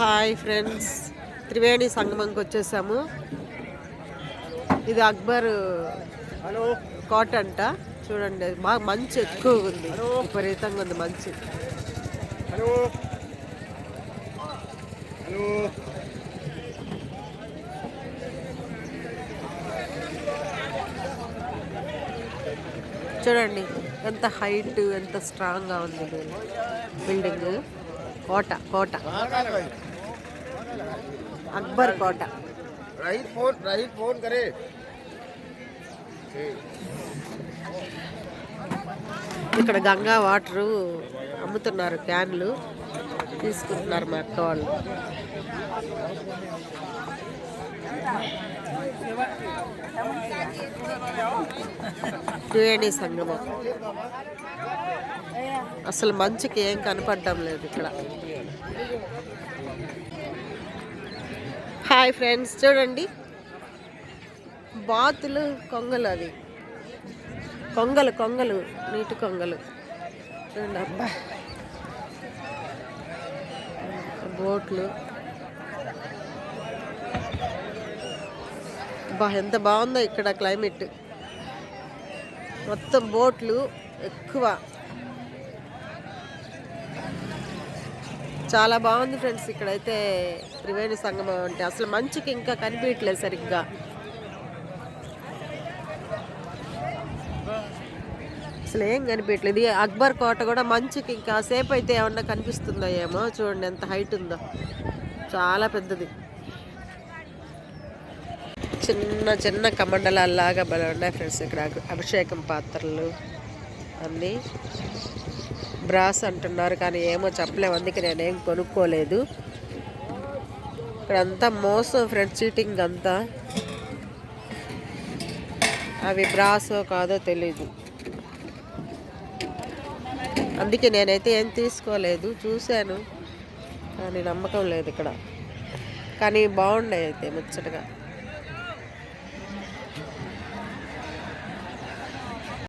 Hi friends. Triveni సంగమంకి వచ్చేసాము. ఇది అక్బర్ కోట అంట. చూడండి బాగా మంచు ఎక్కువగా ఉంది విపరీతంగా ఉంది మంచు. హలో. హలో. చూడండి ఎంత హైట్ ఎంత స్ట్రాంగ్గా ఉంది బిల్డింగ్ కోట కోట. అక్బర్ కోట. రైట్ ఫోన్ రైట్ ఫోన్ కరే. ఇక్కడ గంగా వాటరు అమ్ముతున్నారు క్యాన్లు తీసుకుంటున్నారు మా అక్క వాళ్ళు. త్రివేణి సంగమం అసలు మంచుకి ఏం కనపడడం లేదు ఇక్కడ. హాయ్ ఫ్రెండ్స్ చూడండి. బాతులు కొంగలు అది కొంగలు కొంగలు నీటి కొంగలు. చూడండి అబ్బా. బోట్లు. బా ఎంత బాగుందో ఇక్కడ క్లైమేట్. మొత్తం బోట్లు ఎక్కువ. చాలా బాగుంది ఫ్రెండ్స్ ఇక్కడైతే త్రివేణి సంగమం అంటే. అసలు మంచుకి ఇంకా కనిపించట్లేదు సరిగ్గా. అసలు ఏం కనిపించట్లేదు. అక్బర్ కోట కూడా మంచుకి ఇంకా సేపు అయితే ఏమన్నా కనిపిస్తుందో ఏమో. చూడండి ఎంత హైట్ ఉందో. చాలా పెద్దది. చిన్న చిన్న కమండలాల్లాగా భలే ఉన్నాయి ఫ్రెండ్స్ ఇక్కడ అభిషేకం పాత్రలు. అన్నీ బ్రాస్ అంటున్నారు కానీ ఏమో చెప్పలేము అందుకే నేనేం కొనుక్కోలేదు. ఇక్కడ అంతా మోసం ఫ్రెండ్స్ చీటింగ్ అంతా. అవి బ్రాసో కాదో తెలీదు. అందుకే నేనైతే ఏం తీసుకోలేదు చూశాను. కానీ నమ్మకం లేదు ఇక్కడ. కానీ బాగున్నాయి అయితే ముచ్చటగా.